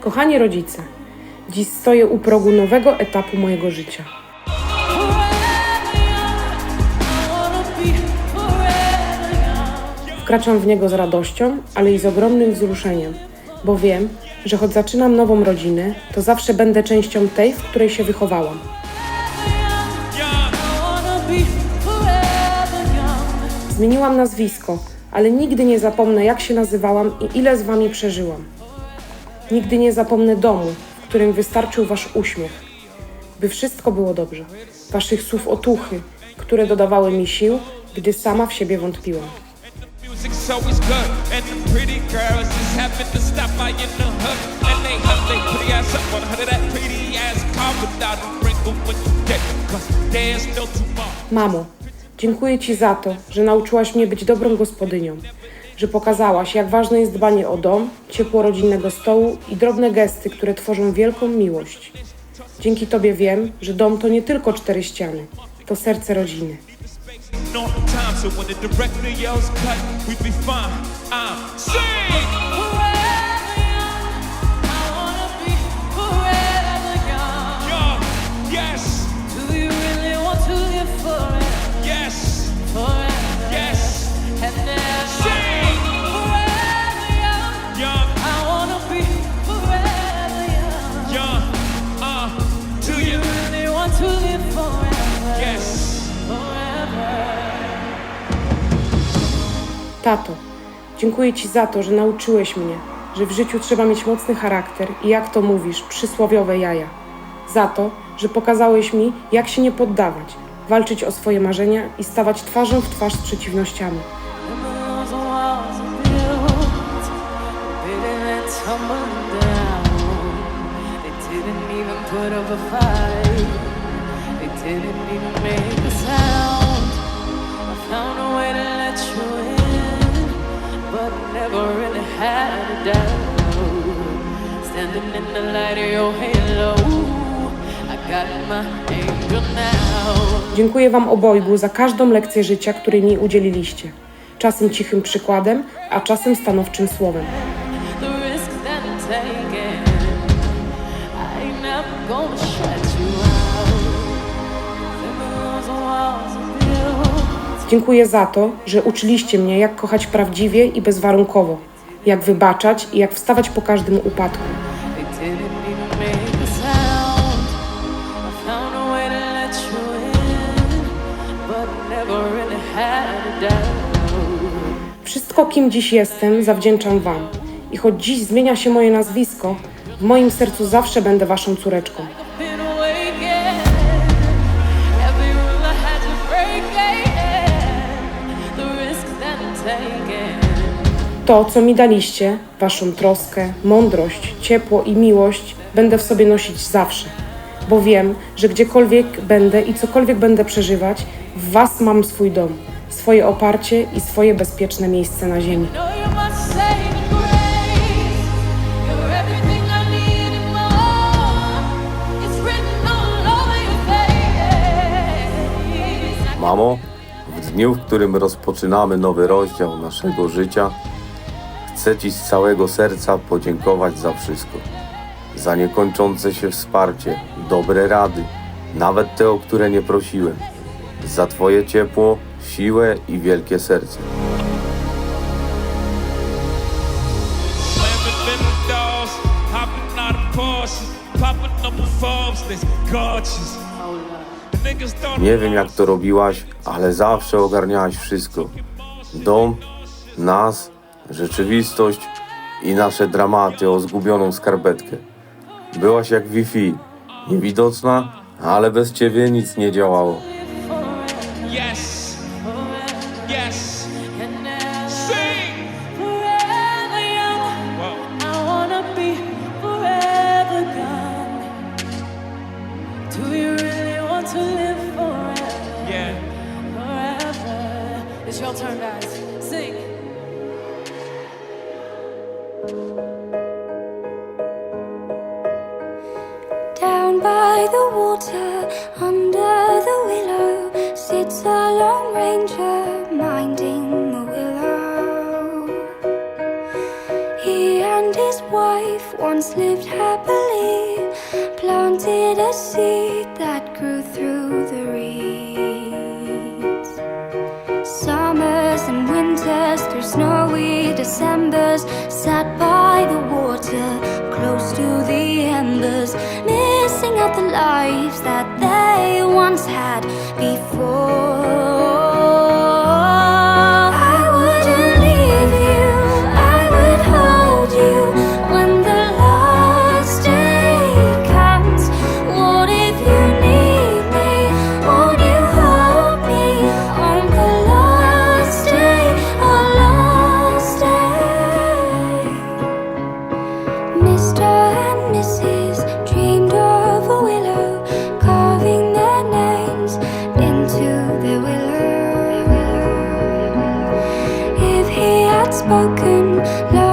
Kochani rodzice, dziś stoję u progu nowego etapu mojego życia. Wkraczam w niego z radością, ale i z ogromnym wzruszeniem, bo wiem, że choć zaczynam nową rodzinę, to zawsze będę częścią tej, w której się wychowałam. Zmieniłam nazwisko, ale nigdy nie zapomnę, jak się nazywałam i ile z wami przeżyłam. Nigdy nie zapomnę domu, w którym wystarczył wasz uśmiech, by wszystko było dobrze. Waszych słów otuchy, które dodawały mi sił, gdy sama w siebie wątpiłam. Music's always good, and the pretty girls just happen to stop by in the hood, and they hug they pretty ass up on her that pretty ass car without a wrinkle when you get it, 'cause there's no tomorrow. Mamo, dziękuję Ci za to, że nauczyłaś mnie być dobrą gospodynią, że pokazałaś, jak ważne jest dbanie o dom, ciepło rodzinnego stołu i drobne gesty, które tworzą wielką miłość. Dzięki Tobie wiem, że dom to nie tylko cztery ściany, to serce rodziny. No time, so when the director yells cut, be fine. I'm. Tato, dziękuję Ci za to, że nauczyłeś mnie, że w życiu trzeba mieć mocny charakter i jak to mówisz, przysłowiowe jaja. Za to, że pokazałeś mi, jak się nie poddawać, walczyć o swoje marzenia i stawać twarzą w twarz z przeciwnościami. Didn't even make doubt. Standing in the light of your halo, I got my angel now. Dziękuję Wam obojgu za każdą lekcję życia, której mi udzieliliście. Czasem cichym przykładem, a czasem stanowczym słowem. Dziękuję za to, że uczyliście mnie, jak kochać prawdziwie i bezwarunkowo, jak wybaczać i jak wstawać po każdym upadku. Wszystko, kim dziś jestem, zawdzięczam Wam. I choć dziś zmienia się moje nazwisko, w moim sercu zawsze będę Waszą córeczką. To, co mi daliście, Waszą troskę, mądrość, ciepło i miłość, będę w sobie nosić zawsze. Bo wiem, że gdziekolwiek będę i cokolwiek będę przeżywać, w Was mam swój dom, swoje oparcie i swoje bezpieczne miejsce na ziemi. Mamo, w dniu, w którym rozpoczynamy nowy rozdział naszego życia, chcę Ci z całego serca podziękować za wszystko. Za niekończące się wsparcie, dobre rady, nawet te, o które nie prosiłem. Za Twoje ciepło, siłę i wielkie serce. Nie wiem, jak to robiłaś, ale zawsze ogarniałaś wszystko. Dom, nas, rzeczywistość i nasze dramaty o zgubioną skarpetkę. Byłaś jak Wi-Fi, niewidoczna, ale bez ciebie nic nie działało. Yes, Down by the water, under the willow, sits a lone ranger minding the willow. He and his wife once lived happily, planted a seed that grew through the reeds. Summers and winters through snowy Decembers, sat by one love.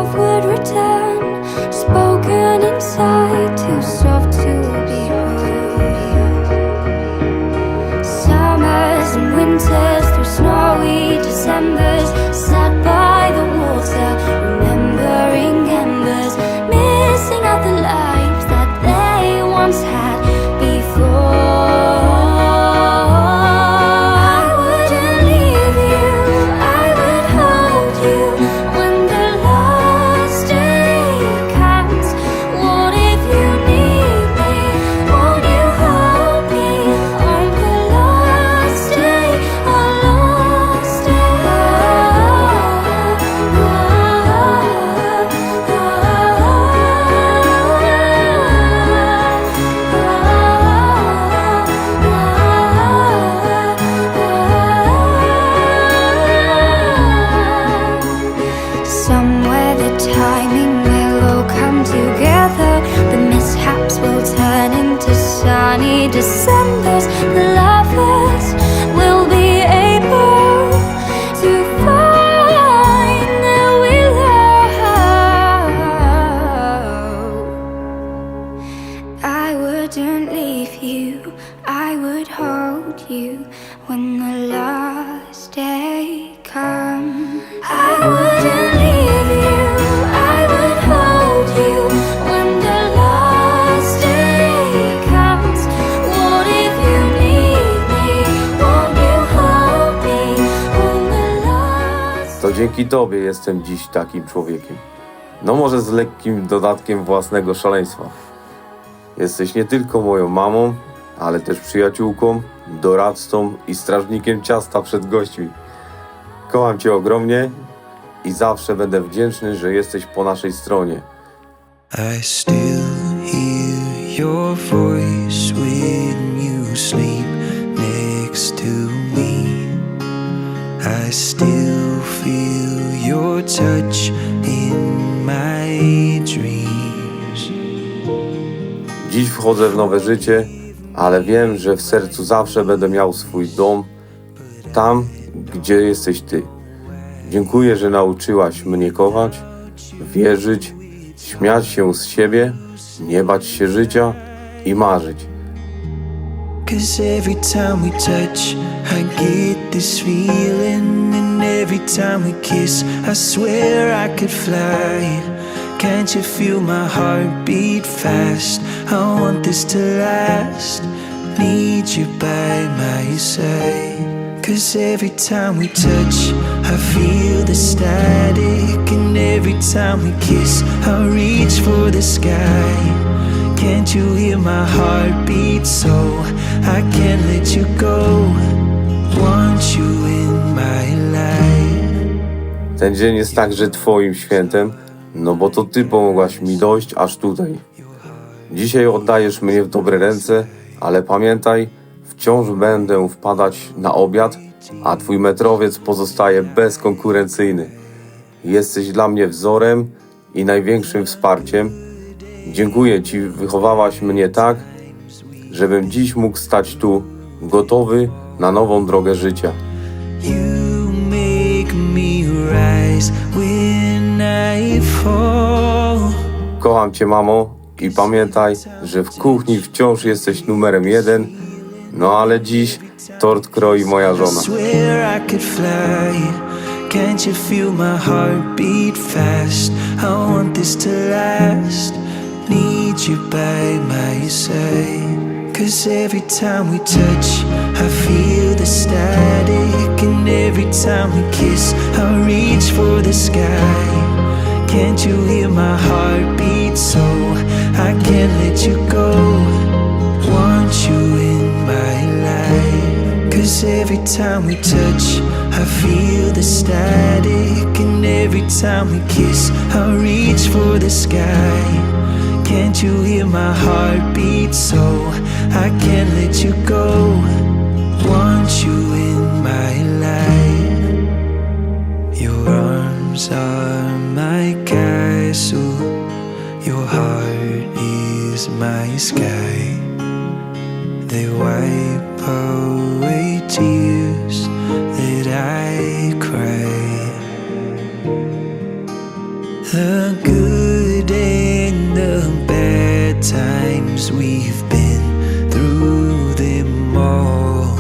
You when the last day comes. I wouldn't leave you, To dzięki Tobie jestem dziś takim człowiekiem. No może z lekkim dodatkiem własnego szaleństwa. Jesteś nie tylko moją mamą, ale też przyjaciółką, doradcą i strażnikiem ciasta przed gośćmi. Kocham Cię ogromnie i zawsze będę wdzięczny, że jesteś po naszej stronie. I still hear your voice when you sleep next to me. I still feel your touch in my dreams. Dziś wchodzę w nowe życie, ale wiem, że w sercu zawsze będę miał swój dom, tam, gdzie jesteś Ty. Dziękuję, że nauczyłaś mnie kochać, wierzyć, śmiać się z siebie, nie bać się życia i marzyć. Cause every time we touch, I get this feeling. And every time we kiss, I swear I could fly. Can't you feel my heart beat fast? I want this to last. Need you by my side. Cause every time we touch, I feel the static. And every time we kiss, I reach for the sky. Can't you hear my heart beat so I can't let you go Want you in my life Ten dzień jest także Twoim świętem, no bo to Ty pomogłaś mi dojść aż tutaj. Dzisiaj oddajesz mnie w dobre ręce, ale pamiętaj, wciąż będę wpadać na obiad, a Twój metrowiec pozostaje bezkonkurencyjny. Jesteś dla mnie wzorem i największym wsparciem. Dziękuję Ci, wychowałaś mnie tak, żebym dziś mógł stać tu, gotowy na nową drogę życia. You make me rise Kocham Cię, mamo, i pamiętaj, że w kuchni wciąż jesteś numerem jeden, no ale dziś tort kroi moja żona. Can't you feel my heart beat fast? I want this to last you by my side. Cause every time we touch, I feel the static. And every time we kiss, I reach for the sky. Can't you hear my heartbeat? So I can't let you go. Want you in my life. Cause every time we touch, I feel the static. And every time we kiss, I reach for the sky. Can't you hear my heartbeat? So I can't let you go. Want you in my are my castle. Your heart is my sky. They wipe away tears that I cry. The good and the bad times we've been through them all.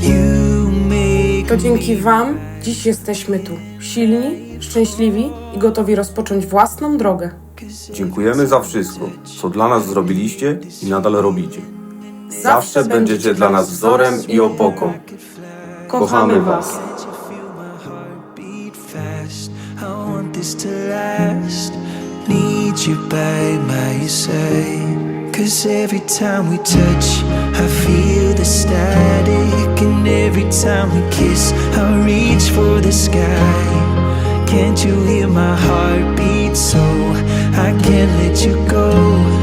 You make To dzięki Wam dziś jesteśmy tu. Silni, szczęśliwi i gotowi rozpocząć własną drogę. Dziękujemy za wszystko, co dla nas zrobiliście i nadal robicie. Zawsze będziecie dla nas wzorem i opoką. Kochamy Was. Need you by my side. Cause every time we touch, I feel the static. Every time we kiss, I reach for the sky. Can't you hear my heartbeat? So I can't let you go.